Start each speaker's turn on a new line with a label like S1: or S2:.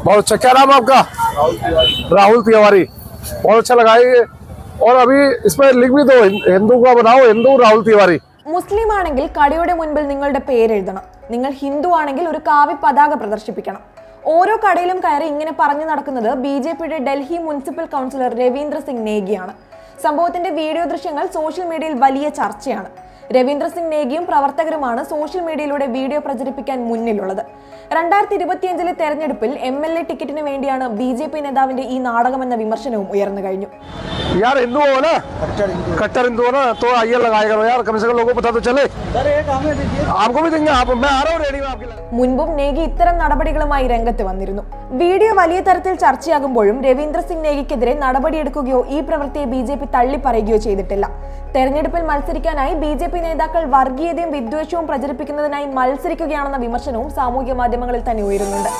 S1: बहुत अच्छा क्या नाम है आपका राहुल तिवारी बहुत अच्छा लगा ये और अभी इसमें लिख भी दो हिंदू का बनाओ हिंदू राहुल तिवारी
S2: മുസ്ലിം ആണെങ്കിൽ കടയുടെ മുൻപിൽ നിങ്ങളുടെ പേരെഴുതണം നിങ്ങൾ ഹിന്ദു ആണെങ്കിൽ ഒരു കാവ്യ പതാക പ്രദർശിപ്പിക്കണം ഓരോ കടയിലും കയറി ഇങ്ങനെ പറഞ്ഞു നടക്കുന്നത് ബി ജെ പിയുടെ ഡൽഹി മുനിസിപ്പൽ കൗൺസിലർ രവീന്ദ്ര സിംഗ് നേഗിയാണ് സംഭവത്തിന്റെ വീഡിയോ ദൃശ്യങ്ങൾ സോഷ്യൽ മീഡിയയിൽ വലിയ ചർച്ചയാണ് രവീന്ദ്ര സിംഗ് നേഗിയും പ്രവർത്തകരുമാണ് സോഷ്യൽ മീഡിയയിലൂടെ വീഡിയോ പ്രചരിപ്പിക്കാൻ മുന്നിലുള്ളത് രണ്ടായിരത്തി ഇരുപത്തിയഞ്ചിലെ തെരഞ്ഞെടുപ്പിൽ എം എൽ എ ടിക്കറ്റിന് വേണ്ടിയാണ് ബി ജെ പി നേതാവിന്റെ ഈ നാടകമെന്ന വിമർശനവും ഉയർന്നു കഴിഞ്ഞു
S1: यार हिंदू हो ना कट्टर हिंदू हो ना तो आइए लगाया करो यार कम से कम लोगों को पता तो चले आपको भी देंगे आप मैं आ रहा हूँ रेडी में आपके लिए
S2: മുൻപും നേഗി ഇത്തരം നടപടികളുമായി രംഗത്ത് വന്നിരുന്നു വീഡിയോ വലിയ തരത്തിൽ ചർച്ചയാകുമ്പോഴും രവീന്ദ്ര സിംഗ് നേഗിക്കെതിരെ നടപടിയെടുക്കുകയോ ഈ പ്രവൃത്തിയെ ബി ജെ പി തള്ളിപ്പറയുകയോ ചെയ്തിട്ടില്ല തെരഞ്ഞെടുപ്പിൽ മത്സരിക്കാനായി ബി ജെ പി നേതാക്കൾ വർഗീയതയും വിദ്വേഷവും പ്രചരിപ്പിക്കുന്നതിനായി മത്സരിക്കുകയാണെന്ന വിമർശനവും സാമൂഹ്യ മാധ്യമങ്ങളിൽ തന്നെ ഉയരുന്നുണ്ട്.